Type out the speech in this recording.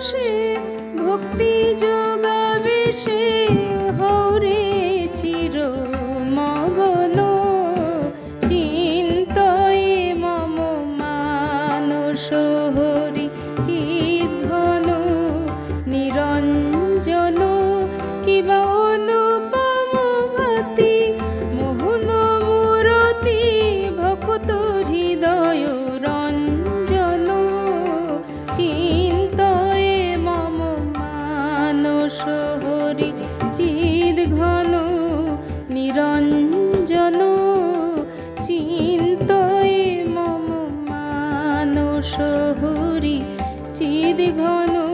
সে ভক্তি যোগাবে সে হরে চির মগন চিন্তয় মম মানস হরি চিদ্ঘন নিরঞ্জন কিবা শহরি চিদ ঘন